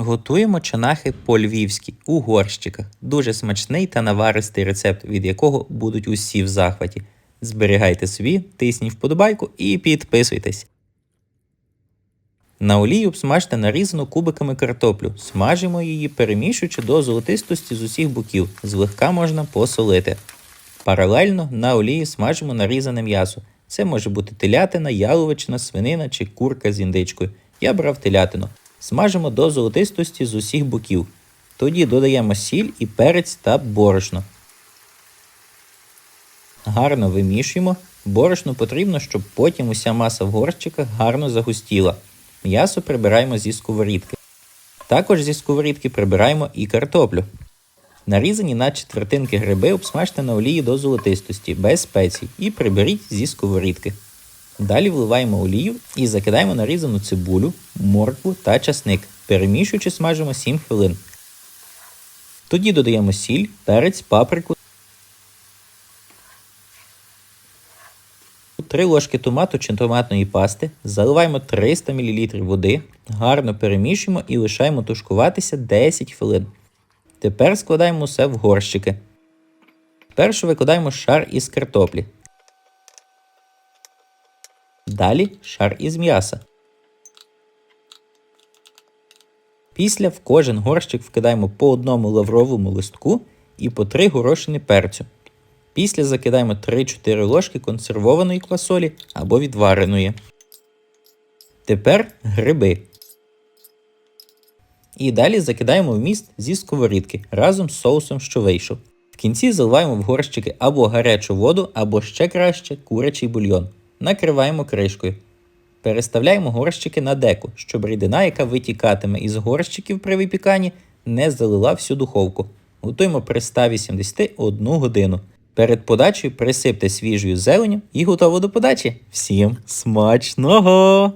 Готуємо чанахи по-львівськи у горщиках. Дуже смачний та наваристий рецепт, від якого будуть усі в захваті. Зберігайте собі, тисніть вподобайку і підписуйтесь. На олії обсмажте нарізану кубиками картоплю. Смажимо її, перемішуючи до золотистості з усіх боків. Злегка можна посолити. Паралельно на олії смажимо нарізане м'ясо. Це може бути телятина, яловичина, свинина чи курка з індичкою. Я брав телятину. Смажимо до золотистості з усіх боків. Тоді додаємо сіль і перець та борошно. Гарно вимішуємо. Борошно потрібно, щоб потім уся маса в горщиках гарно загустіла. М'ясо прибираємо зі сковорідки. Також зі сковорідки прибираємо і картоплю. Нарізані на четвертинки гриби обсмажте на олії до золотистості, без спецій, і приберіть зі сковорідки. Далі вливаємо олію і закидаємо нарізану цибулю, моркву та часник, перемішуючи смажимо 7 хвилин. Тоді додаємо сіль, перець, паприку, 3 ложки томату чи томатної пасти, заливаємо 300 мл води, гарно перемішуємо і лишаємо тушкуватися 10 хвилин. Тепер складаємо все в горщики. Перше викладаємо шар із картоплі. Далі шар із м'яса. Після в кожен горщик вкидаємо по одному лавровому листку і по 3 горошини перцю. Після закидаємо 3-4 ложки консервованої квасолі або відвареної. Тепер гриби. І далі закидаємо в міст зі сковорідки разом з соусом, що вийшов. В кінці заливаємо в горщики або гарячу воду, або ще краще курячий бульйон. Накриваємо кришкою. Переставляємо горщики на деку, щоб рідина, яка витікатиме із горщиків при випіканні, не залила всю духовку. Готуємо при 181 годину. Перед подачею присипте свіжою зеленю і готово до подачі. Всім смачного!